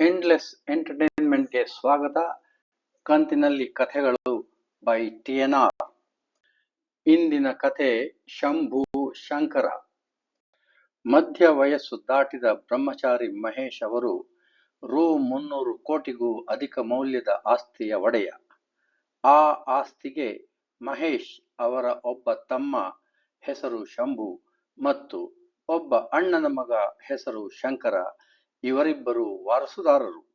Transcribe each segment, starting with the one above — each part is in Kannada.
ಎಂಡ್ಲೆಸ್ ಎಂಟರ್ಟೈನ್ಮೆಂಟ್ಗೆ ಸ್ವಾಗತ. ಕಂತಿನಲ್ಲಿ ಕಥೆಗಳು ಬೈ ಟಿ ಎನ್ ಆರ್ ಇಂದಿನ ಕಥೆ ಶಂಭು ಶಂಕರ. ಮಧ್ಯ ವಯಸ್ಸು ದಾಟಿದ ಬ್ರಹ್ಮಚಾರಿ ಮಹೇಶ್ ಅವರು ರು ಮುನ್ನೂರು ಕೋಟಿಗೂ ಅಧಿಕ ಮೌಲ್ಯದ ಆಸ್ತಿಯ ಒಡೆಯ. ಆ ಆಸ್ತಿಗೆ ಮಹೇಶ್ ಅವರ ಒಬ್ಬ ತಮ್ಮ ಹೆಸರು ಶಂಭು ಮತ್ತು ಒಬ್ಬ ಅಣ್ಣನ ಮಗ ಹೆಸರು ಶಂಕರ ಇವರಿಬ್ಬರು ವಾರಸುದಾರರು.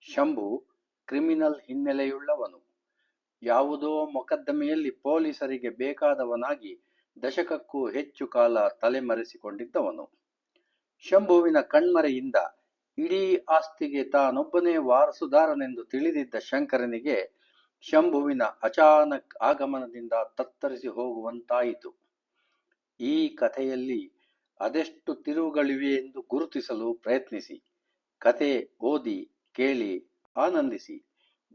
ಶಂಭು ಕ್ರಿಮಿನಲ್ ಹಿನ್ನೆಲೆಯುಳ್ಳವನು. ಯಾವುದೋ ಮೊಕದ್ದಮೆಯಲ್ಲಿ ಪೊಲೀಸರಿಗೆ ಬೇಕಾದವನಾಗಿ ದಶಕಕ್ಕೂ ಹೆಚ್ಚು ಕಾಲ ತಲೆಮರೆಸಿಕೊಂಡಿದ್ದವನು. ಶಂಭುವಿನ ಕಣ್ಮರೆಯಿಂದ ಇಡೀ ಆಸ್ತಿಗೆ ತಾನೊಬ್ಬನೇ ವಾರಸುದಾರನೆಂದು ತಿಳಿದಿದ್ದ ಶಂಕರನಿಗೆ ಶಂಭುವಿನ ಅಚಾನಕ್ ಆಗಮನದಿಂದ ತತ್ತರಿಸಿ ಹೋಗುವಂತಾಯಿತು. ಈ ಕಥೆಯಲ್ಲಿ ಅದೆಷ್ಟು ತಿರುವುಗಳಿವೆ ಎಂದು ಗುರುತಿಸಲು ಪ್ರಯತ್ನಿಸಿ. ಕತೆ ಓದಿ, ಕೇಳಿ, ಆನಂದಿಸಿ.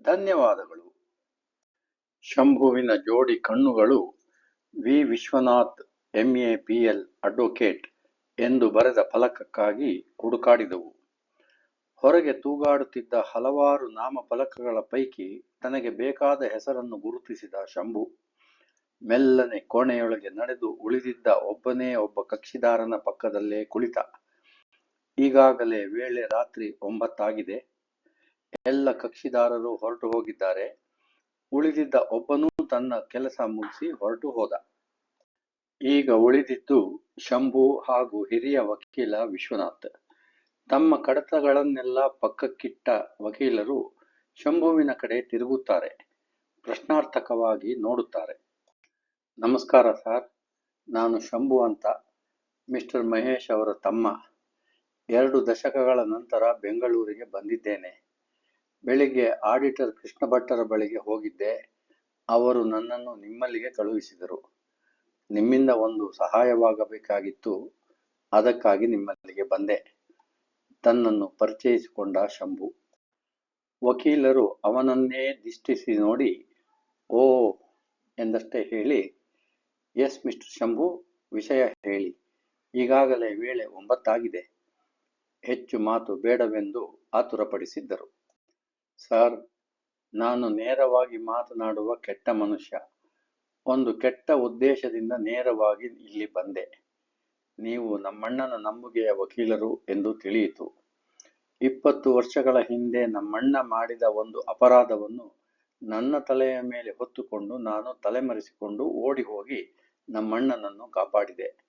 ಧನ್ಯವಾದಗಳು. ಶಂಭುವಿನ ಜೋಡಿ ಕಣ್ಣುಗಳು V. Vishwanath MA PL advocate ಎಂದು ಬರೆದ ಫಲಕಕ್ಕಾಗಿ ಹುಡುಕಾಡಿದವು. ಹೊರಗೆ ತೂಗಾಡುತ್ತಿದ್ದ ಹಲವಾರು ನಾಮಫಲಕಗಳ ಪೈಕಿ ತನಗೆ ಬೇಕಾದ ಹೆಸರನ್ನು ಗುರುತಿಸಿದ ಶಂಭು ಮೆಲ್ಲನೆ ಕೋಣೆಯೊಳಗೆ ನಡೆದು ಉಳಿದಿದ್ದ ಒಬ್ಬನೇ ಒಬ್ಬ ಕಕ್ಷಿದಾರನ ಪಕ್ಕದಲ್ಲೇ ಕುಳಿತ. ಈಗಾಗಲೇ ವೇಳೆ ರಾತ್ರಿ ಒಂಬತ್ತಾಗಿದೆ. ಎಲ್ಲ ಕಕ್ಷಿದಾರರು ಹೊರಟು ಹೋಗಿದ್ದಾರೆ. ಉಳಿದಿದ್ದ ಒಬ್ಬನೂ ತನ್ನ ಕೆಲಸ ಮುಗಿಸಿ ಹೊರಟು ಹೋದ. ಈಗ ಉಳಿದಿದ್ದು ಶಂಭು ಹಾಗೂ ಹಿರಿಯ ವಕೀಲ ವಿಶ್ವನಾಥ್. ತಮ್ಮ ಕಡತಗಳನ್ನೆಲ್ಲ ಪಕ್ಕಕ್ಕಿಟ್ಟ ವಕೀಲರು ಶಂಭುವಿನ ಕಡೆ ತಿರುಗುತ್ತಾರೆ. ಪ್ರಶ್ನಾರ್ಥಕವಾಗಿ ನೋಡುತ್ತಾರೆ. ನಮಸ್ಕಾರ ಸರ್. ನಾನು ಶಂಭು ಅಂತ. ಮಿಸ್ಟರ್ ಮಹೇಶ್ ಅವರ ತಮ್ಮ. ಎರಡು ದಶಕಗಳ ನಂತರ ಬೆಂಗಳೂರಿಗೆ ಬಂದಿದ್ದೇನೆ. ಬೆಳಿಗ್ಗೆ ಆಡಿಟರ್ ಕೃಷ್ಣ ಭಟ್ಟರ ಬಳಿಗೆ ಹೋಗಿದ್ದೆ. ಅವರು ನನ್ನನ್ನು ನಿಮ್ಮಲ್ಲಿಗೆ ಕಳುಹಿಸಿದರು. ನಿಮ್ಮಿಂದ ಒಂದು ಸಹಾಯವಾಗಬೇಕಾಗಿತ್ತು. ಅದಕ್ಕಾಗಿ ನಿಮ್ಮಲ್ಲಿಗೆ ಬಂದೆ. ತನ್ನನ್ನು ಪರಿಚಯಿಸಿಕೊಂಡ ಶಂಭು. ವಕೀಲರು ಅವನನ್ನೇ ದಿಷ್ಟಿಸಿ ನೋಡಿ, ಓ, ಎಂದಷ್ಟೇ ಹೇಳಿ ಎಸ್ ಮಿಸ್ಟರ್ ಶಂಭು, ವಿಷಯ ಹೇಳಿ. ಈಗಾಗಲೇ ವೇಳೆ ಒಂಬತ್ತಾಗಿದೆ. ಹೆಚ್ಚು ಮಾತು ಬೇಡವೆಂದು ಆತುರಪಡಿಸಿದ್ದರು. ಸರ್, ನಾನು ನೇರವಾಗಿ ಮಾತನಾಡುವ ಕೆಟ್ಟ ಮನುಷ್ಯ. ಒಂದು ಕೆಟ್ಟ ಉದ್ದೇಶದಿಂದ ನೇರವಾಗಿ ಇಲ್ಲಿ ಬಂದೆ. ನೀವು ನಮ್ಮಣ್ಣನ ನಂಬುಗೆಯ ವಕೀಲರು ಎಂದು ತಿಳಿಯಿತು. ಇಪ್ಪತ್ತು ವರ್ಷಗಳ ಹಿಂದೆ ನಮ್ಮಣ್ಣ ಮಾಡಿದ ಒಂದು ಅಪರಾಧವನ್ನು ನನ್ನ ತಲೆಯ ಮೇಲೆ ಹೊತ್ತುಕೊಂಡು ನಾನು ತಲೆಮರೆಸಿಕೊಂಡು ಓಡಿ ಹೋಗಿ ನಮ್ಮಣ್ಣನನ್ನು ಕಾಪಾಡಿದೆ.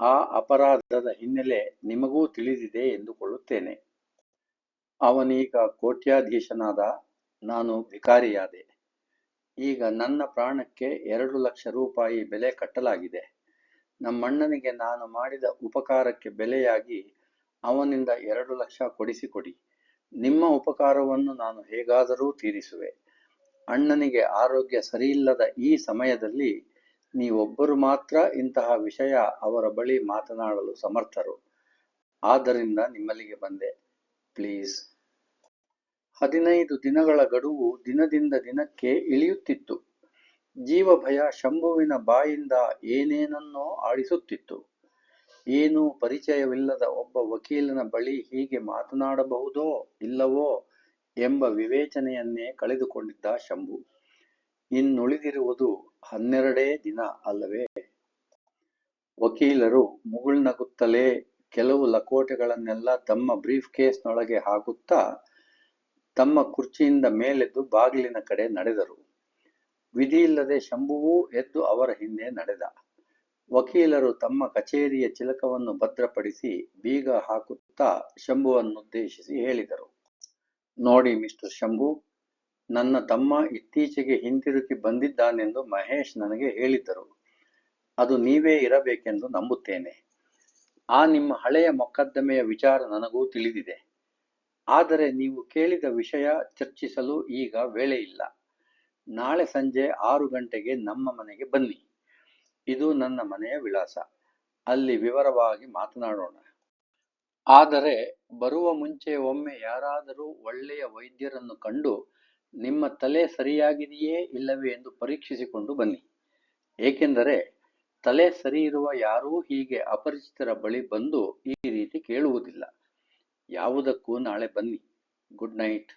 ಆ ಅಪರಾಧದ ಹಿನ್ನೆಲೆ ನಿಮಗೂ ತಿಳಿದಿದೆ ಎಂದುಕೊಳ್ಳುತ್ತೇನೆ. ಅವನೀಗ ಕೋಟ್ಯಾಧೀಶನಾದ ನಾನು ಭಿಕಾರಿಯಾದೆ. ಈಗ ನನ್ನ ಪ್ರಾಣಕ್ಕೆ ಎರಡು ಲಕ್ಷ ರೂಪಾಯಿ ಬೆಲೆ ಕಟ್ಟಲಾಗಿದೆ. ನಮ್ಮಣ್ಣನಿಗೆ ನಾನು ಮಾಡಿದ ಉಪಕಾರಕ್ಕೆ ಬೆಲೆಯಾಗಿ ಅವನಿಂದ ಎರಡು ಲಕ್ಷ ಕೊಡಿಸಿಕೊಡಿ. ನಿಮ್ಮ ಉಪಕಾರವನ್ನು ನಾನು ಹೇಗಾದರೂ ತೀರಿಸುವೆ. ಅಣ್ಣನಿಗೆ ಆರೋಗ್ಯ ಸರಿಯಿಲ್ಲದ ಈ ಸಮಯದಲ್ಲಿ ನೀವೊಬ್ಬರು ಮಾತ್ರ ಇಂತಹ ವಿಷಯ ಅವರ ಬಳಿ ಮಾತನಾಡಲು ಸಮರ್ಥರು. ಆದ್ದರಿಂದ ನಿಮ್ಮಲ್ಲಿಗೆ ಬಂದೆ. ಪ್ಲೀಸ್. ಹದಿನೈದು ದಿನಗಳ ಗಡುವು ದಿನದಿಂದ ದಿನಕ್ಕೆ ಇಳಿಯುತ್ತಿತ್ತು. ಜೀವ ಭಯ ಶಂಭುವಿನ ಬಾಯಿಂದ ಏನೇನನ್ನೋ ಆಡಿಸುತ್ತಿತ್ತು. ಏನೂ ಪರಿಚಯವಿಲ್ಲದ ಒಬ್ಬ ವಕೀಲನ ಬಳಿ ಹೀಗೆ ಮಾತನಾಡಬಹುದೋ ಇಲ್ಲವೋ ಎಂಬ ವಿವೇಚನೆಯನ್ನೇ ಕಳೆದುಕೊಂಡಿದ್ದ ಶಂಭು. ಇನ್ನುಳಿದಿರುವುದು ಹನ್ನೆರಡೇ ದಿನ ಅಲ್ಲವೇ? ವಕೀಲರು ಮುಗುಳ್ನಗುತ್ತಲೇ ಕೆಲವು ಲಕೋಟೆಗಳನ್ನೆಲ್ಲ ತಮ್ಮ ಬ್ರೀಫ್ ಕೇಸ್ನೊಳಗೆ ಹಾಕುತ್ತಾ ತಮ್ಮ ಕುರ್ಚಿಯಿಂದ ಮೇಲೆದ್ದು ಬಾಗಿಲಿನ ಕಡೆ ನಡೆದರು. ವಿಧಿಯಿಲ್ಲದೆ ಶಂಭುವೂ ಎದ್ದು ಅವರ ಹಿಂದೆ ನಡೆದ. ವಕೀಲರು ತಮ್ಮ ಕಚೇರಿಯ ಚಿಲಕವನ್ನು ಭದ್ರಪಡಿಸಿ ಬೀಗ ಹಾಕುತ್ತಾ ಶಂಭುವನ್ನುದ್ದೇಶಿಸಿ ಹೇಳಿದರು. ನೋಡಿ ಮಿಸ್ಟರ್ ಶಂಭು, ನನ್ನ ತಮ್ಮ ಇತ್ತೀಚೆಗೆ ಹಿಂತಿರುಗಿ ಬಂದಿದ್ದಾನೆಂದು ಮಹೇಶ್ ನನಗೆ ಹೇಳಿದ್ದರು. ಅದು ನೀವೇ ಇರಬೇಕೆಂದು ನಂಬುತ್ತೇನೆ. ಆ ನಿಮ್ಮ ಹಳೆಯ ಮೊಕದ್ದಮೆಯ ವಿಚಾರ ನನಗೂ ತಿಳಿದಿದೆ. ಆದರೆ ನೀವು ಕೇಳಿದ ವಿಷಯ ಚರ್ಚಿಸಲು ಈಗ ವೇಳೆ ಇಲ್ಲ. ನಾಳೆ ಸಂಜೆ ಆರು ಗಂಟೆಗೆ ನಮ್ಮ ಮನೆಗೆ ಬನ್ನಿ. ಇದು ನನ್ನ ಮನೆಯ ವಿಳಾಸ. ಅಲ್ಲಿ ವಿವರವಾಗಿ ಮಾತನಾಡೋಣ. ಆದರೆ ಬರುವ ಮುಂಚೆ ಒಮ್ಮೆ ಯಾರಾದರೂ ಒಳ್ಳೆಯ ವೈದ್ಯರನ್ನು ಕಂಡು ನಿಮ್ಮ ತಲೆ ಸರಿಯಾಗಿದೆಯೇ ಇಲ್ಲವೇ ಎಂದು ಪರೀಕ್ಷಿಸಿಕೊಂಡು ಬನ್ನಿ. ಏಕೆಂದರೆ ತಲೆ ಸರಿ ಇರುವ ಯಾರೂ ಹೀಗೆ ಅಪರಿಚಿತರ ಬಳಿ ಬಂದು ಈ ರೀತಿ ಕೇಳುವುದಿಲ್ಲ. ಯಾವುದಕ್ಕೂ ನಾಳೆ ಬನ್ನಿ. Good night.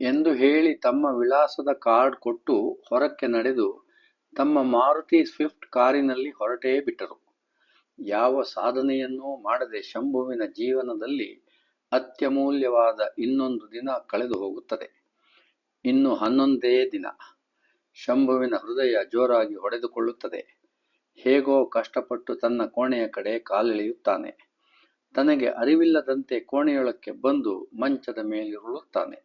ಎಂದು ಹೇಳಿ ತಮ್ಮ ವಿಳಾಸದ ಕಾರ್ಡ್ ಕೊಟ್ಟು ಹೊರಕ್ಕೆ ನಡೆದು ತಮ್ಮ ಮಾರುತಿ ಸ್ವಿಫ್ಟ್ ಕಾರಿನಲ್ಲಿ ಹೊರಟೇ ಬಿಟ್ಟರು. ಯಾವ ಸಾಧನೆಯನ್ನೂ ಮಾಡದೆ ಶಂಭುವಿನ ಜೀವನದಲ್ಲಿ ಅತ್ಯಮೂಲ್ಯವಾದ ಇನ್ನೊಂದು ದಿನ ಕಳೆದು ಹೋಗುತ್ತದೆ. ಇನ್ನು ಹನ್ನೊಂದೇ ದಿನ ಶಂಭುವಿನ ಹೃದಯ ಜೋರಾಗಿ ಹೊಡೆದುಕೊಳ್ಳುತ್ತದೆ. ಹೇಗೋ ಕಷ್ಟಪಟ್ಟು ತನ್ನ ಕೋಣೆಯ ಕಡೆ ಕಾಲೆಳೆಯುತ್ತಾನೆ. ತನಗೆ ಅರಿವಿಲ್ಲದಂತೆ ಕೋಣೆಯೊಳಕ್ಕೆ ಬಂದು ಮಂಚದ ಮೇಲಿರುಳುತ್ತಾನೆ.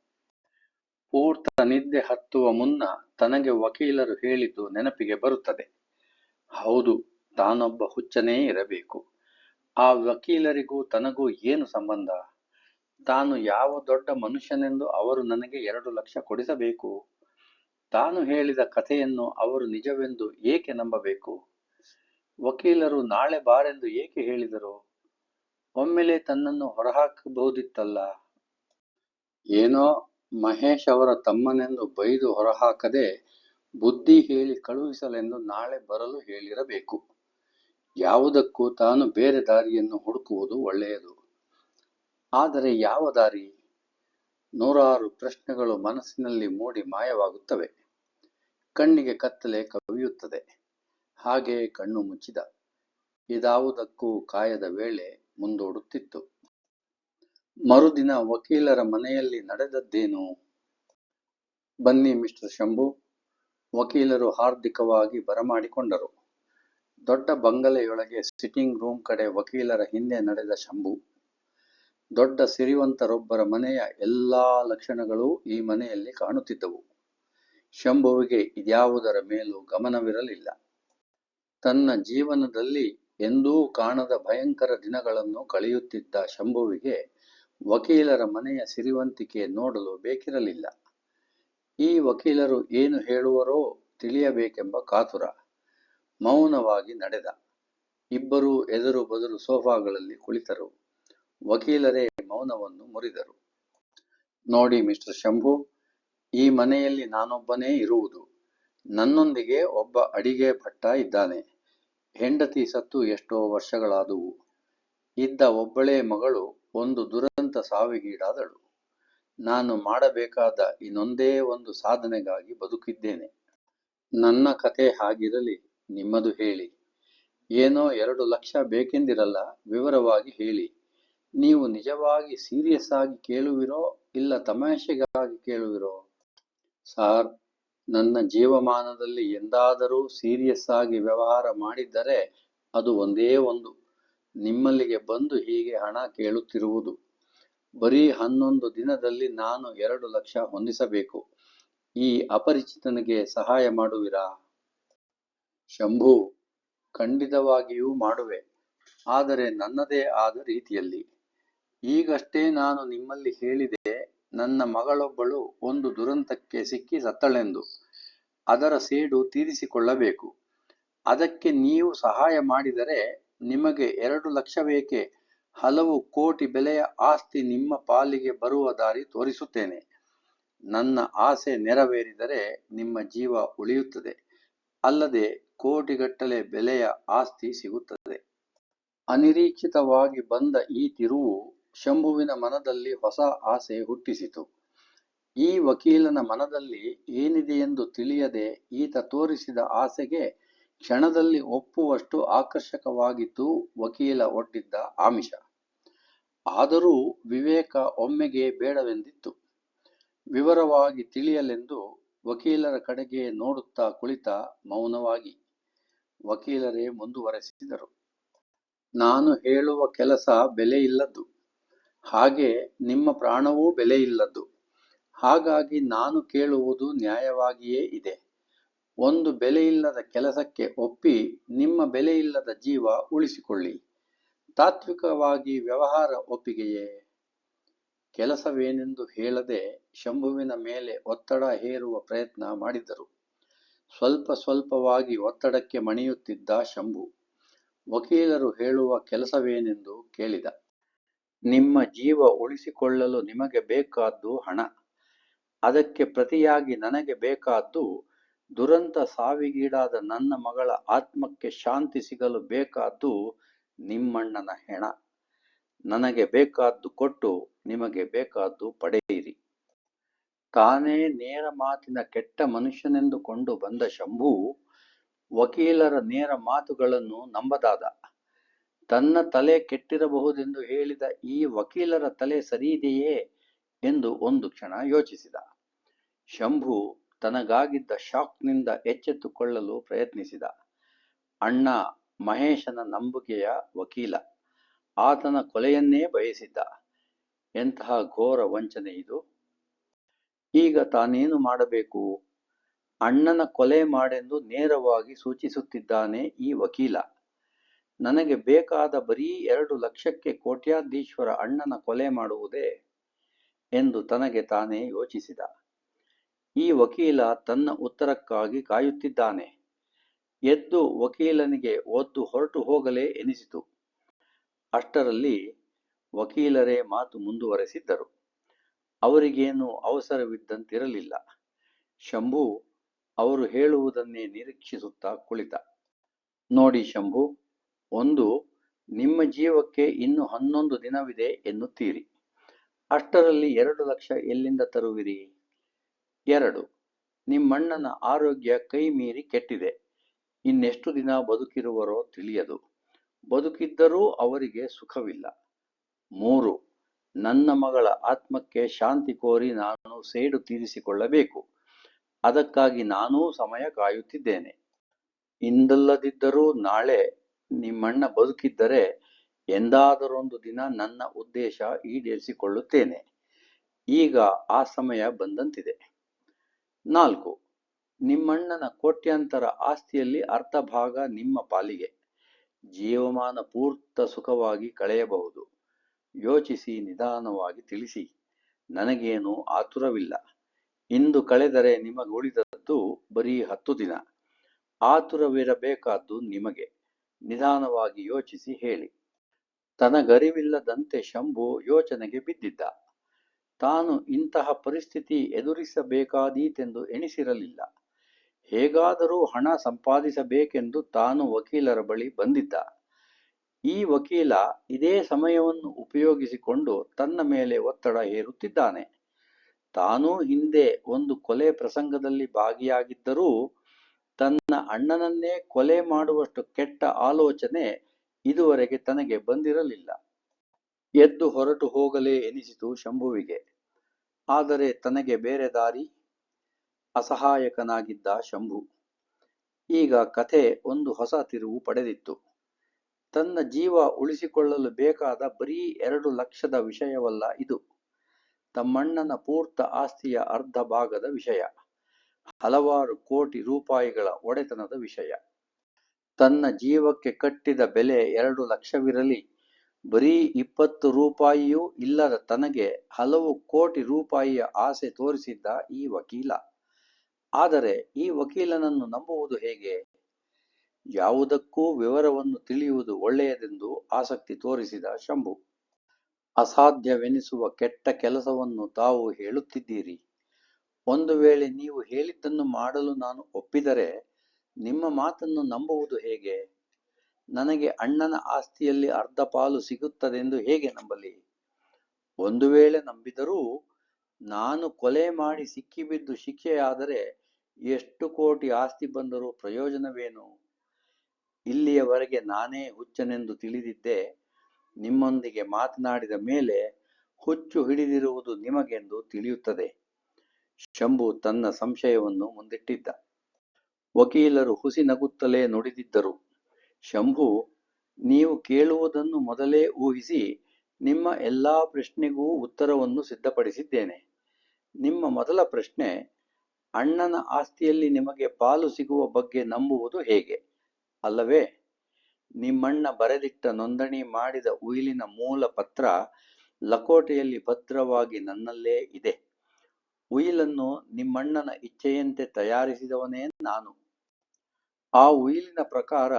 ಪೂರ್ತ ನಿದ್ದೆ ಹತ್ತುವ ಮುನ್ನ ತನಗೆ ವಕೀಲರು ಹೇಳಿದ್ದು ನೆನಪಿಗೆ ಬರುತ್ತದೆ. ಹೌದು ತಾನೊಬ್ಬ ಹುಚ್ಚನೇ ಇರಬೇಕು. ಆ ವಕೀಲರಿಗೂ ತನಗೂ ಏನು ಸಂಬಂಧ? ತಾನು ಯಾವ ದೊಡ್ಡ ಮನುಷ್ಯನೆಂದು ಅವರು ನನಗೆ ಎರಡು ಲಕ್ಷ ಕೊಡಿಸಬೇಕು. ತಾನು ಹೇಳಿದ ಕಥೆಯನ್ನು ಅವರು ನಿಜವೆಂದು ಏಕೆ ನಂಬಬೇಕು? ವಕೀಲರು ನಾಳೆ ಬಾರೆಂದು ಏಕೆ ಹೇಳಿದರು? ಒಮ್ಮೆಲೆ ತನ್ನನ್ನು ಹೊರಹಾಕಬಹುದಿತ್ತಲ್ಲ? ಏನೋ ಮಹೇಶ್ ಅವರ ತಮ್ಮನೆಂದು ಬೈದು ಹೊರಹಾಕದೆ ಬುದ್ಧಿ ಹೇಳಿ ಕಳುಹಿಸಲೆಂದು ನಾಳೆ ಬರಲು ಹೇಳಿರಬೇಕು. ಯಾವುದಕ್ಕೂ ತಾನು ಬೇರೆ ದಾರಿಯನ್ನು ಹುಡುಕುವುದು ಒಳ್ಳೆಯದು. ಆದರೆ ಯಾವ ದಾರಿ? ನೂರಾರು ಪ್ರಶ್ನೆಗಳು ಮನಸ್ಸಿನಲ್ಲಿ ಮೂಡಿ ಮಾಯವಾಗುತ್ತವೆ. ಕಣ್ಣಿಗೆ ಕತ್ತಲೆ ಕವಿಯುತ್ತದೆ. ಹಾಗೆ ಕಣ್ಣು ಮುಚ್ಚಿದ. ಇದಾವುದಕ್ಕೂ ಕಾಯದ ವೇಳೆ ಮುಂದೂಡುತ್ತಿತ್ತು. ಮರುದಿನ ವಕೀಲರ ಮನೆಯಲ್ಲಿ ನಡೆದದ್ದೇನು? ಬನ್ನಿ ಮಿಸ್ಟರ್ ಶಂಭು. ವಕೀಲರು ಹಾರ್ದಿಕವಾಗಿ ಬರಮಾಡಿಕೊಂಡರು. ದೊಡ್ಡ ಬಂಗಲೆಯೊಳಗೆ ಸಿಟ್ಟಿಂಗ್ ರೂಮ್ ಕಡೆ ವಕೀಲರ ಹಿಂದೆ ನಡೆದ ಶಂಭು. ದೊಡ್ಡ ಸಿರಿವಂತರೊಬ್ಬರ ಮನೆಯ ಎಲ್ಲಾ ಲಕ್ಷಣಗಳೂ ಈ ಮನೆಯಲ್ಲಿ ಕಾಣುತ್ತಿದ್ದವು. ಶಂಭುವಿಗೆ ಇದ್ಯಾವುದರ ಮೇಲೂ ಗಮನವಿರಲಿಲ್ಲ. ತನ್ನ ಜೀವನದಲ್ಲಿ ಎಂದೂ ಕಾಣದ ಭಯಂಕರ ದಿನಗಳನ್ನು ಕಳೆಯುತ್ತಿದ್ದ ಶಂಭುವಿಗೆ ವಕೀಲರ ಮನೆಯ ಸಿರಿವಂತಿಕೆ ನೋಡಲು ಬೇಕಿರಲಿಲ್ಲ. ಈ ವಕೀಲರು ಏನು ಹೇಳುವರೋ ತಿಳಿಯಬೇಕೆಂಬ ಕಾತುರ. ಮೌನವಾಗಿ ನಡೆದ. ಇಬ್ಬರೂ ಎದುರು ಬದುರು ಸೋಫಾಗಳಲ್ಲಿ ಕುಳಿತರು. ವಕೀಲರೇ ಮೌನವನ್ನು ಮುರಿದರು. ನೋಡಿ ಮಿಸ್ಟರ್ ಶಂಭು, ಈ ಮನೆಯಲ್ಲಿ ನಾನೊಬ್ಬನೇ ಇರುವುದು. ನನ್ನೊಂದಿಗೆ ಒಬ್ಬ ಅಡಿಗೆ ಭಟ್ಟ ಇದ್ದಾನೆ. ಹೆಂಡತಿ ಸತ್ತು ಎಷ್ಟೋ ವರ್ಷಗಳಾದುವು. ಇದ್ದ ಒಬ್ಬಳೇ ಮಗಳು ಒಂದು ದುರಂತ ಸಾವಿಗೀಡಾದಳು. ನಾನು ಮಾಡಬೇಕಾದ ಇನ್ನೊಂದೇ ಒಂದು ಸಾಧನೆಗಾಗಿ ಬದುಕಿದ್ದೇನೆ. ನನ್ನ ಕತೆ ಹಾಗಿರಲಿ. ನಿಮ್ಮದು ಹೇಳಿ. ಏನೋ ಎರಡು ಲಕ್ಷ ಬೇಕೆಂದಿರಲ್ಲ, ವಿವರವಾಗಿ ಹೇಳಿ. ನೀವು ನಿಜವಾಗಿ ಸೀರಿಯಸ್ ಆಗಿ ಕೇಳುವಿರೋ ಇಲ್ಲ ತಮಾಷೆಗಾಗಿ ಕೇಳುವಿರೋ? ಸಾರ್, ನನ್ನ ಜೀವಮಾನದಲ್ಲಿ ಎಂದಾದರೂ ಸೀರಿಯಸ್ ಆಗಿ ವ್ಯವಹಾರ ಮಾಡಿದ್ದರೆ ಅದು ಒಂದೇ ಒಂದು. ನಿಮ್ಮಲ್ಲಿಗೆ ಬಂದು ಹೀಗೆ ಹಣ ಕೇಳುತ್ತಿರುವುದು. ಬರೀ ಹನ್ನೊಂದು ದಿನದಲ್ಲಿ ನಾನು ಎರಡು ಲಕ್ಷ ಹೊಂದಿಸಬೇಕು. ಈ ಅಪರಿಚಿತನಿಗೆ ಸಹಾಯ ಮಾಡುವಿರಾ? ಶಂಭು, ಖಂಡಿತವಾಗಿಯೂ ಮಾಡುವೆ. ಆದರೆ ನನ್ನದೇ ಆದ ರೀತಿಯಲ್ಲಿ. ಈಗಷ್ಟೇ ನಾನು ನಿಮ್ಮಲ್ಲಿ ಹೇಳಿದೆ, ನನ್ನ ಮಗಳೊಬ್ಬಳು ಒಂದು ದುರಂತಕ್ಕೆ ಸಿಕ್ಕಿ ಸತ್ತಳೆಂದು. ಅದರ ಸೇಡು ತೀರಿಸಿಕೊಳ್ಳಬೇಕು. ಅದಕ್ಕೆ ನೀವು ಸಹಾಯ ಮಾಡಿದರೆ ನಿಮಗೆ ಎರಡು ಲಕ್ಷ ಬೇಕೆ ಹಲವು ಕೋಟಿ ಬೆಲೆಯ ಆಸ್ತಿ ನಿಮ್ಮ ಪಾಲಿಗೆ ಬರುವ ದಾರಿ ತೋರಿಸುತ್ತೇನೆ. ನನ್ನ ಆಸೆ ನೆರವೇರಿದರೆ ನಿಮ್ಮ ಜೀವ ಉಳಿಯುತ್ತದೆ. ಅಲ್ಲದೆ ಕೋಟಿಗಟ್ಟಲೆ ಬೆಲೆಯ ಆಸ್ತಿ ಸಿಗುತ್ತದೆ. ಅನಿರೀಕ್ಷಿತವಾಗಿ ಬಂದ ಈ ತಿರುವು ಶಂಭುವಿನ ಮನದಲ್ಲಿ ಹೊಸ ಆಸೆ ಹುಟ್ಟಿಸಿತು. ಈ ವಕೀಲನ ಮನದಲ್ಲಿ ಏನಿದೆಯೆಂದು ತಿಳಿಯದೆ ಈತ ತೋರಿಸಿದ ಆಸೆಗೆ ಕ್ಷಣದಲ್ಲಿ ಒಪ್ಪುವಷ್ಟು ಆಕರ್ಷಕವಾಗಿತ್ತು ವಕೀಲ ಒಡ್ಡಿದ್ದ ಆಮಿಷ. ಆದರೂ ವಿವೇಕ ಒಮ್ಮೆಗೆ ಬೇಡವೆಂದಿತ್ತು. ವಿವರವಾಗಿ ತಿಳಿಯಲೆಂದು ವಕೀಲರ ಕಡೆಗೆ ನೋಡುತ್ತಾ ಕುಳಿತ ಮೌನವಾಗಿ. ವಕೀಲರೇ ಮುಂದುವರೆಸಿದರು. ನಾನು ಹೇಳುವ ಕೆಲಸ ಬೆಲೆಯಿಲ್ಲದ್ದು. ಹಾಗೆ ನಿಮ್ಮ ಪ್ರಾಣವೂ ಬೆಲೆಯಿಲ್ಲದ್ದು. ಹಾಗಾಗಿ ನಾನು ಕೇಳುವುದು ನ್ಯಾಯವಾಗಿಯೇ ಇದೆ. ಒಂದು ಬೆಲೆಯಿಲ್ಲದ ಕೆಲಸಕ್ಕೆ ಒಪ್ಪಿ ನಿಮ್ಮ ಬೆಲೆಯಿಲ್ಲದ ಜೀವ ಉಳಿಸಿಕೊಳ್ಳಿ. ತಾತ್ವಿಕವಾಗಿ ವ್ಯವಹಾರ ಒಪ್ಪಿಗೆಯೇ? ಕೆಲಸವೇನೆಂದು ಹೇಳದೆ ಶಂಭುವಿನ ಮೇಲೆ ಒತ್ತಡ ಹೇರುವ ಪ್ರಯತ್ನ ಮಾಡಿದ್ದರು ಸ್ವಲ್ಪ ಸ್ವಲ್ಪವಾಗಿ ಒತ್ತಡಕ್ಕೆ ಮಣಿಯುತ್ತಿದ್ದ ಶಂಭು. ವಕೀಲರು ಹೇಳುವ ಕೆಲಸವೇನೆಂದು ಕೇಳಿದ. ನಿಮ್ಮ ಜೀವ ಉಳಿಸಿಕೊಳ್ಳಲು ನಿಮಗೆ ಬೇಕಾದ್ದು ಹಣ. ಅದಕ್ಕೆ ಪ್ರತಿಯಾಗಿ ನನಗೆ ಬೇಕಾದ್ದು ದುರಂತ ಸಾವಿಗೀಡಾದ ನನ್ನ ಮಗಳ ಆತ್ಮಕ್ಕೆ ಶಾಂತಿ ಸಿಗಲು ಬೇಕಾದ್ದು ನಿಮ್ಮಣ್ಣನ ಹೆಣ. ನನಗೆ ಬೇಕಾದ್ದು ಕೊಟ್ಟು ನಿಮಗೆ ಬೇಕಾದ್ದು ಪಡೆಯಿರಿ. ತಾನೇ ನೇರ ಮಾತಿನ ಕೆಟ್ಟ ಮನುಷ್ಯನೆಂದುಕೊಂಡು ಬಂದ ಶಂಭು ವಕೀಲರ ನೇರ ಮಾತುಗಳನ್ನು ನಂಬದಾದ. ತನ್ನ ತಲೆ ಕೆಟ್ಟಿರಬಹುದೆಂದು ಹೇಳಿದ ಈ ವಕೀಲರ ತಲೆ ಸರಿಯಿದೆಯೇ ಎಂದು ಒಂದು ಕ್ಷಣ ಯೋಚಿಸಿದ. ಶಂಭು ತನಗಾಗಿದ್ದ ಶಾಕ್ನಿಂದ ಎಚ್ಚೆತ್ತುಕೊಳ್ಳಲು ಪ್ರಯತ್ನಿಸಿದ. ಅಣ್ಣ ಮಹೇಶನ ನಂಬಿಕೆಯ ವಕೀಲ, ಆತನ ಕೊಲೆಯನ್ನೇ ಬಯಸಿದ್ದ. ಎಂತಹ ಘೋರ ವಂಚನೆ ಇದು. ಈಗ ತಾನೇನು ಮಾಡಬೇಕು? ಅಣ್ಣನ ಕೊಲೆ ಮಾಡೆಂದು ನೇರವಾಗಿ ಸೂಚಿಸುತ್ತಿದ್ದಾನೆ ಈ ವಕೀಲ. ನನಗೆ ಬೇಕಾದ ಬರೀ ಎರಡು ಲಕ್ಷಕ್ಕೆ ಕೋಟ್ಯಾಧೀಶ್ವರ ಅಣ್ಣನ ಕೊಲೆ ಮಾಡುವುದೇ? ಎಂದು ತನಗೆ ತಾನೇ ಯೋಚಿಸಿದ. ಈ ವಕೀಲ ತನ್ನ ಉತ್ತರಕ್ಕಾಗಿ ಕಾಯುತ್ತಿದ್ದಾನೆ. ಎದ್ದು ವಕೀಲನಿಗೆ ಒದ್ದು ಹೊರಟು ಹೋಗಲೇ ಎನಿಸಿತು. ಅಷ್ಟರಲ್ಲಿ ವಕೀಲರೇ ಮಾತು ಮುಂದುವರೆಸಿದ್ದರು. ಅವರಿಗೇನು ಅವಸರವಿದ್ದಂತಿರಲಿಲ್ಲ. ಶಂಭು ಅವರು ಹೇಳುವುದನ್ನೇ ನಿರೀಕ್ಷಿಸುತ್ತಾ ಕುಳಿತ. ನೋಡಿ ಶಂಭು, ಒಂದು ನಿಮ್ಮ ಜೀವಕ್ಕೆ ಇನ್ನು ಹನ್ನೊಂದು ದಿನವಿದೆ ಎನ್ನುತ್ತೀರಿ. ಅಷ್ಟರಲ್ಲಿ ಎರಡು ಲಕ್ಷ ಎಲ್ಲಿಂದ ತರುವಿರಿ? ಎರಡು. ನಿಮ್ಮಣ್ಣನ ಆರೋಗ್ಯ ಕೈ ಮೀರಿ ಕೆಟ್ಟಿದೆ. ಇನ್ನೆಷ್ಟು ದಿನ ಬದುಕಿರುವರೋ ತಿಳಿಯದು. ಬದುಕಿದ್ದರೂ ಅವರಿಗೆ ಸುಖವಿಲ್ಲ. ಮೂರು. ನನ್ನ ಮಗಳ ಆತ್ಮಕ್ಕೆ ಶಾಂತಿ ಕೋರಿ ನಾನು ಸೇಡು ತೀರಿಸಿಕೊಳ್ಳಬೇಕು. ಅದಕ್ಕಾಗಿ ನಾನೂ ಸಮಯ ಕಾಯುತ್ತಿದ್ದೇನೆ. ಇಂದಲ್ಲದಿದ್ದರೂ ನಾಳೆ ನಿಮ್ಮಣ್ಣ ಬದುಕಿದ್ದರೆ ಎಂದಾದರೊಂದು ದಿನ ನನ್ನ ಉದ್ದೇಶ ಈಡೇರಿಸಿಕೊಳ್ಳುತ್ತೇನೆ. ಈಗ ಆ ಸಮಯ ಬಂದಂತಿದೆ. ನಾಲ್ಕು, ನಿಮ್ಮಣ್ಣನ ಕೋಟ್ಯಾಂತರ ಆಸ್ತಿಯಲ್ಲಿ ಅರ್ಧ ಭಾಗ ನಿಮ್ಮ ಪಾಲಿಗೆ. ಜೀವಮಾನ ಪೂರ್ತ ಸುಖವಾಗಿ ಕಳೆಯಬಹುದು. ಯೋಚಿಸಿ ನಿಧಾನವಾಗಿ ತಿಳಿಸಿ. ನನಗೇನು ಆತುರವಿಲ್ಲ. ಇಂದು ಕಳೆದರೆ ನಿಮಗುಳಿದದ್ದು ಬರೀ ಹತ್ತು ದಿನ. ಆತುರವಿರಬೇಕಾದ್ದು ನಿಮಗೆ. ನಿಧಾನವಾಗಿ ಯೋಚಿಸಿ ಹೇಳಿ. ತನಗರಿವಿಲ್ಲದಂತೆ ಶಂಭು ಯೋಚನೆಗೆ ಬಿದ್ದಿದ್ದ. ತಾನು ಇಂತಹ ಪರಿಸ್ಥಿತಿ ಎದುರಿಸಬೇಕಾದೀತೆಂದು ಎಣಿಸಿರಲಿಲ್ಲ. ಹೇಗಾದರೂ ಹಣ ಸಂಪಾದಿಸಬೇಕೆಂದು ತಾನು ವಕೀಲರ ಬಳಿ ಬಂದಿದ್ದ. ಈ ವಕೀಲ ಇದೇ ಸಮಯವನ್ನು ಉಪಯೋಗಿಸಿಕೊಂಡು ತನ್ನ ಮೇಲೆ ಒತ್ತಡ ಹೇರುತ್ತಿದ್ದಾನೆ. ತಾನೂ ಹಿಂದೆ ಒಂದು ಕೊಲೆ ಪ್ರಸಂಗದಲ್ಲಿ ಭಾಗಿಯಾಗಿದ್ದರೂ ತನ್ನ ಅಣ್ಣನನ್ನೇ ಕೊಲೆ ಮಾಡುವಷ್ಟು ಕೆಟ್ಟ ಆಲೋಚನೆ ಇದುವರೆಗೆ ತನಗೆ ಬಂದಿರಲಿಲ್ಲ. ಎದ್ದು ಹೊರಟು ಹೋಗಲೇ ಎನಿಸಿತು ಶಂಭುವಿಗೆ. ಆದರೆ ತನಗೆ ಬೇರೆ ದಾರಿ? ಅಸಹಾಯಕನಾಗಿದ್ದ ಶಂಭು. ಈಗ ಕಥೆ ಒಂದು ಹೊಸ ತಿರುವು ಪಡೆದಿತ್ತು. ತನ್ನ ಜೀವ ಉಳಿಸಿಕೊಳ್ಳಲು ಬೇಕಾದ ಬರೀ ಎರಡು ಲಕ್ಷದ ವಿಷಯವಲ್ಲ ಇದು. ತಮ್ಮಣ್ಣನ ಪೂರ್ತ ಆಸ್ತಿಯ ಅರ್ಧ ಭಾಗದ ವಿಷಯ. ಹಲವಾರು ಕೋಟಿ ರೂಪಾಯಿಗಳ ಒಡೆತನದ ವಿಷಯ. ತನ್ನ ಜೀವಕ್ಕೆ ಕಟ್ಟಿದ ಬೆಲೆ ಎರಡು ಲಕ್ಷವಿರಲಿ, ಬರೀ ಇಪ್ಪತ್ತು ರೂಪಾಯಿಯೂ ಇಲ್ಲದ ತನಗೆ ಹಲವು ಕೋಟಿ ರೂಪಾಯಿಯ ಆಸೆ ತೋರಿಸಿದ್ದ ಈ ವಕೀಲ. ಆದರೆ ಈ ವಕೀಲನನ್ನು ನಂಬುವುದು ಹೇಗೆ? ಯಾವುದಕ್ಕೂ ವಿವರವನ್ನು ತಿಳಿಯುವುದು ಒಳ್ಳೆಯದೆಂದು ಆಸಕ್ತಿ ತೋರಿಸಿದ ಶಂಭು. ಅಸಾಧ್ಯವೆನಿಸುವ ಕೆಟ್ಟ ಕೆಲಸವನ್ನು ತಾವು ಹೇಳುತ್ತಿದ್ದೀರಿ. ಒಂದು ವೇಳೆ ನೀವು ಹೇಳಿದ್ದನ್ನು ಮಾಡಲು ನಾನು ಒಪ್ಪಿದರೆ ನಿಮ್ಮ ಮಾತನ್ನು ನಂಬುವುದು ಹೇಗೆ? ನನಗೆ ಅಣ್ಣನ ಆಸ್ತಿಯಲ್ಲಿ ಅರ್ಧ ಪಾಲು ಸಿಗುತ್ತದೆಂದು ಹೇಗೆ ನಂಬಲಿ? ಒಂದು ವೇಳೆ ನಂಬಿದರೂ ನಾನು ಕೊಲೆ ಮಾಡಿ ಸಿಕ್ಕಿಬಿದ್ದು ಶಿಕ್ಷೆಯಾದರೆ ಎಷ್ಟು ಕೋಟಿ ಆಸ್ತಿ ಬಂದರೂ ಪ್ರಯೋಜನವೇನು? ಇಲ್ಲಿಯವರೆಗೆ ನಾನೇ ಹುಚ್ಚನೆಂದು ತಿಳಿದಿದ್ದೆ ನಿಮ್ಮೊಂದಿಗೆ ಮಾತನಾಡಿದ ಮೇಲೆ ಹುಚ್ಚು ಹಿಡಿದಿರುವುದು ನಿಮಗೆಂದು ತಿಳಿಯುತ್ತದೆ. ಶಂಭು ತನ್ನ ಸಂಶಯವನ್ನು ಮುಂದಿಟ್ಟಿದ್ದ. ವಕೀಲರು ಹುಸಿ ನಗುತ್ತಲೇ ನುಡಿದಿದ್ದರು. ಶಂಭು, ನೀವು ಕೇಳುವುದನ್ನು ಮೊದಲೇ ಊಹಿಸಿ ನಿಮ್ಮ ಎಲ್ಲಾ ಪ್ರಶ್ನೆಗೂ ಉತ್ತರವನ್ನು ಸಿದ್ಧಪಡಿಸಿದ್ದೇನೆ. ನಿಮ್ಮ ಮೊದಲ ಪ್ರಶ್ನೆ, ಅಣ್ಣನ ಆಸ್ತಿಯಲ್ಲಿ ನಿಮಗೆ ಪಾಲು ಸಿಗುವ ಬಗ್ಗೆ ನಂಬುವುದು ಹೇಗೆ? ಅಲ್ಲವೇ? ನಿಮ್ಮಣ್ಣ ಬರೆದಿಟ್ಟ ನೋಂದಣಿ ಮಾಡಿದ ಉಯಿಲಿನ ಮೂಲ ಪತ್ರ ಲಕೋಟೆಯಲ್ಲಿ ಭದ್ರವಾಗಿ ನನ್ನಲ್ಲೇ ಇದೆ. ಉಯಿಲನ್ನು ನಿಮ್ಮಣ್ಣನ ಇಚ್ಛೆಯಂತೆ ತಯಾರಿಸಿದವನೇ ನಾನು. ಆ ಉಯಿಲಿನ ಪ್ರಕಾರ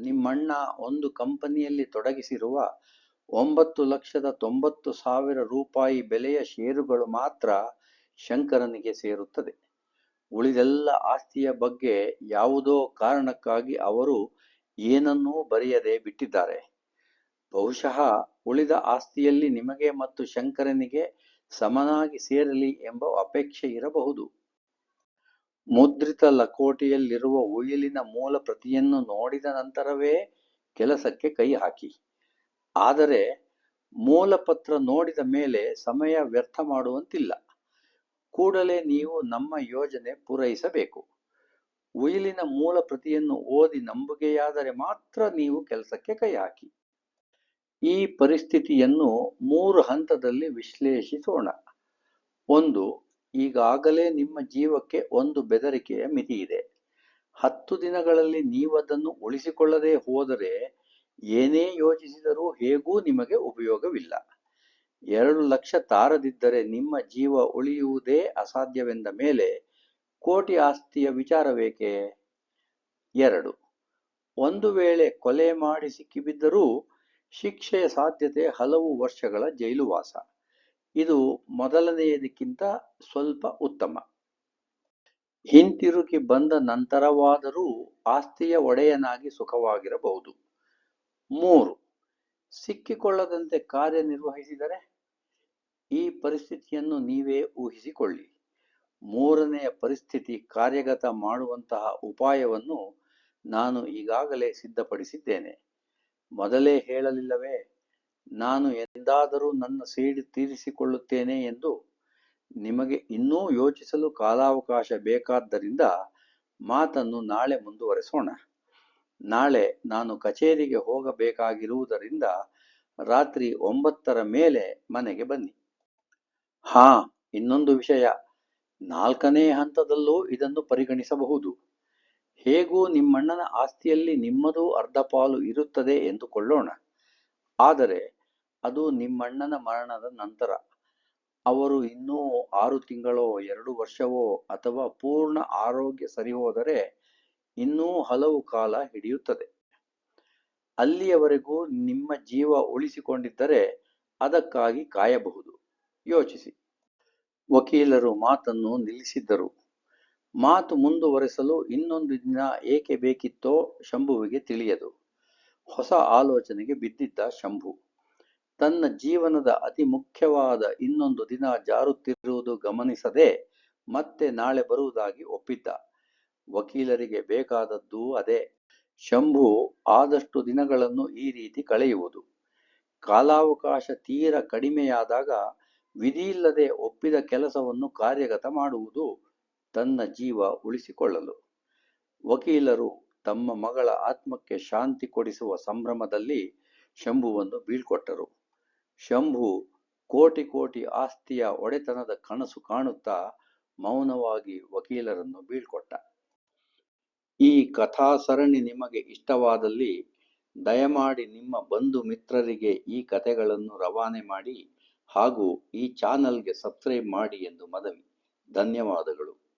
ನಿಮ್ಮಣ್ಣ ಒಂದು ಕಂಪನಿಯಲ್ಲಿ ತೊಡಗಿಸಿರುವ ಒಂಬತ್ತು ಲಕ್ಷದ ತೊಂಬತ್ತು ಸಾವಿರ ರೂಪಾಯಿ ಬೆಲೆಯ ಷೇರುಗಳು ಮಾತ್ರ ಶಂಕರನಿಗೆ ಸೇರುತ್ತದೆ. ಉಳಿದೆಲ್ಲ ಆಸ್ತಿಯ ಬಗ್ಗೆ ಯಾವುದೋ ಕಾರಣಕ್ಕಾಗಿ ಅವರು ಏನನ್ನೂ ಬರೆಯದೆ ಬಿಟ್ಟಿದ್ದಾರೆ. ಬಹುಶಃ ಉಳಿದ ಆಸ್ತಿಯಲ್ಲಿ ನಿಮಗೆ ಮತ್ತು ಶಂಕರನಿಗೆ ಸಮನಾಗಿ ಸೇರಲಿ ಎಂಬ ಅಪೇಕ್ಷೆ ಇರಬಹುದು. ಮುದ್ರಿತ ಲಕೋಟೆಯಲ್ಲಿರುವ ಉಯಿಲಿನ ಮೂಲ ಪ್ರತಿಯನ್ನು ನೋಡಿದ ನಂತರವೇ ಕೆಲಸಕ್ಕೆ ಕೈ ಹಾಕಿ. ಆದರೆ, ಮೂಲಪತ್ರ ನೋಡಿದ ಮೇಲೆ ಸಮಯ ವ್ಯರ್ಥ ಮಾಡುವಂತಿಲ್ಲ. ಕೂಡಲೇ ನೀವು ನಮ್ಮ ಯೋಜನೆ ಪೂರೈಸಬೇಕು. ಉಯಿಲಿನ ಮೂಲ ಪ್ರತಿಯನ್ನು ಓದಿ ನಂಬುಗೆಯಾದರೆ ಮಾತ್ರ ನೀವು ಕೆಲಸಕ್ಕೆ ಕೈ ಹಾಕಿ. ಈ ಪರಿಸ್ಥಿತಿಯನ್ನು ಮೂರು ಹಂತದಲ್ಲಿ ವಿಶ್ಲೇಷಿಸೋಣ. ಒಂದು, ಈಗಾಗಲೇ ನಿಮ್ಮ ಜೀವಕ್ಕೆ ಒಂದು ಬೆದರಿಕೆಯ ಮಿತಿ ಇದೆ ಹತ್ತು ದಿನಗಳಲ್ಲಿ ನೀವದನ್ನು ಉಳಿಸಿಕೊಳ್ಳದೆ ಹೋದರೆ ಏನೇ ಯೋಚಿಸಿದರೂ ಹೇಗೂ ನಿಮಗೆ ಉಪಯೋಗವಿಲ್ಲ. ಎರಡು ಲಕ್ಷ ತಾರದಿದ್ದರೆ ನಿಮ್ಮ ಜೀವ ಉಳಿಯುವುದೇ ಅಸಾಧ್ಯವೆಂದ ಮೇಲೆ ಕೋಟಿ ಆಸ್ತಿಯ ವಿಚಾರವೇಕೆ? ಎರಡು. ಒಂದು ವೇಳೆ ಕೊಲೆ ಮಾಡಿ ಸಿಕ್ಕಿಬಿದ್ದರೂ ಶಿಕ್ಷೆಯ ಸಾಧ್ಯತೆ ಹಲವು ವರ್ಷಗಳ ಜೈಲುವಾಸ. ಇದು ಮೊದಲನೆಯದಕ್ಕಿಂತ ಸ್ವಲ್ಪ ಉತ್ತಮ. ಹಿಂತಿರುಗಿ ಬಂದ ನಂತರವಾದರೂ ಆಸ್ತಿಯ ಒಡೆಯನಾಗಿ ಸುಖವಾಗಿರಬಹುದು. ಮೂರು. ಸಿಕ್ಕಿಕೊಳ್ಳದಂತೆ ಕಾರ್ಯನಿರ್ವಹಿಸಿದರೆ ಈ ಪರಿಸ್ಥಿತಿಯನ್ನು ನೀವೇ ಊಹಿಸಿಕೊಳ್ಳಿ. ಮೂರನೆಯ ಪರಿಸ್ಥಿತಿ ಕಾರ್ಯಗತ ಮಾಡುವಂತಹ ಉಪಾಯವನ್ನು ನಾನು ಈಗಾಗಲೇ ಸಿದ್ಧಪಡಿಸಿದ್ದೇನೆ. ಮೊದಲೇ ಹೇಳಲಿಲ್ಲವೇ, ನಾನು ಎಂದಾದರೂ ನನ್ನ ಸೀಡಿ ತೀರಿಸಿಕೊಳ್ಳುತ್ತೇನೆ ಎಂದು ನಿಮಗೆ ಇನ್ನೂ ಯೋಚಿಸಲು ಕಾಲಾವಕಾಶ ಬೇಕಾದ್ದರಿಂದ ಮಾತನ್ನು ನಾಳೆ ಮುಂದುವರೆಸೋಣ. ನಾಳೆ ನಾನು ಕಚೇರಿಗೆ ಹೋಗಬೇಕಾಗಿರುವುದರಿಂದ ರಾತ್ರಿ ಒಂಬತ್ತರ ಮೇಲೆ ಮನೆಗೆ ಬನ್ನಿ. ಹಾ, ಇನ್ನೊಂದು ವಿಷಯ. ನಾಲ್ಕನೇ ಹಂತದಲ್ಲೂ ಇದನ್ನು ಪರಿಗಣಿಸಬಹುದು. ಹೇಗೂ ನಿಮ್ಮಣ್ಣನ ಆಸ್ತಿಯಲ್ಲಿ ನಿಮ್ಮದೂ ಅರ್ಧ ಪಾಲು ಇರುತ್ತದೆ ಎಂದುಕೊಳ್ಳೋಣ. ಆದರೆ, ಅದು ನಿಮ್ಮಣ್ಣನ ಮರಣದ ನಂತರ. ಅವರು ಇನ್ನೂ ಆರು ತಿಂಗಳೋ, ಎರಡು ವರ್ಷವೋ, ಅಥವಾ ಪೂರ್ಣ ಆರೋಗ್ಯ ಸರಿಹೋದರೆ ಇನ್ನೂ ಹಲವು ಕಾಲ ಹಿಡಿಯುತ್ತದೆ. ಅಲ್ಲಿಯವರೆಗೂ ನಿಮ್ಮ ಜೀವ ಉಳಿಸಿಕೊಂಡಿದ್ದರೆ ಅದಕ್ಕಾಗಿ ಕಾಯಬಹುದು. ಯೋಚಿಸಿ. ವಕೀಲರು ಮಾತನ್ನು ನಿಲ್ಲಿಸಿದ್ದರು. ಮಾತು ಮುಂದುವರೆಸಲು ಇನ್ನೊಂದು ದಿನ ಏಕೆ ಬೇಕಿತ್ತೋ ಶಂಭುವಿಗೆ ತಿಳಿಯದು. ಹೊಸ ಆಲೋಚನೆಗೆ ಬಿದ್ದಿದ್ದ ಶಂಭು. ತನ್ನ ಜೀವನದ ಅತಿ ಮುಖ್ಯವಾದ ಇನ್ನೊಂದು ದಿನ ಜಾರುತ್ತಿರುವುದು ಗಮನಿಸದೆ ಮತ್ತೆ ನಾಳೆ ಬರುವುದಾಗಿ ಒಪ್ಪಿದ್ದ. ವಕೀಲರಿಗೆ ಬೇಕಾದದ್ದು ಅದೇ. ಶಂಭು ಆದಷ್ಟು ದಿನಗಳನ್ನು ಈ ರೀತಿ ಕಳೆಯುವುದು. ಕಾಲಾವಕಾಶ ತೀರ ಕಡಿಮೆಯಾದಾಗ ವಿಧಿಯಿಲ್ಲದೆ ಒಪ್ಪಿದ ಕೆಲಸವನ್ನು ಕಾರ್ಯಗತ ಮಾಡುವುದು ತನ್ನ ಜೀವ ಉಳಿಸಿಕೊಳ್ಳಲು. ವಕೀಲರು ತಮ್ಮ ಮಗಳ ಆತ್ಮಕ್ಕೆ ಶಾಂತಿ ಕೊಡಿಸುವ ಸಂಭ್ರಮದಲ್ಲಿ ಶಂಭುವನ್ನು ಬೀಳ್ಕೊಟ್ಟರು. ಶಂಭು ಕೋಟಿ ಕೋಟಿ ಆಸ್ತಿಯ ಒಡೆತನದ ಕನಸು ಕಾಣುತ್ತಾ ಮೌನವಾಗಿ ವಕೀಲರನ್ನು ಬೀಳ್ಕೊಟ್ಟ. ಈ ಕಥಾ ಸರಣಿ ನಿಮಗೆ ಇಷ್ಟವಾದಲ್ಲಿ ದಯಮಾಡಿ ನಿಮ್ಮ ಬಂಧು ಮಿತ್ರರಿಗೆ ಈ ಕಥೆಗಳನ್ನು ರವಾನೆ ಮಾಡಿ ಹಾಗೂ ಈ ಚಾನಲ್ಗೆ ಸಬ್ಸ್ಕ್ರೈಬ್ ಮಾಡಿ ಎಂದು ಮನವಿ. ಧನ್ಯವಾದಗಳು.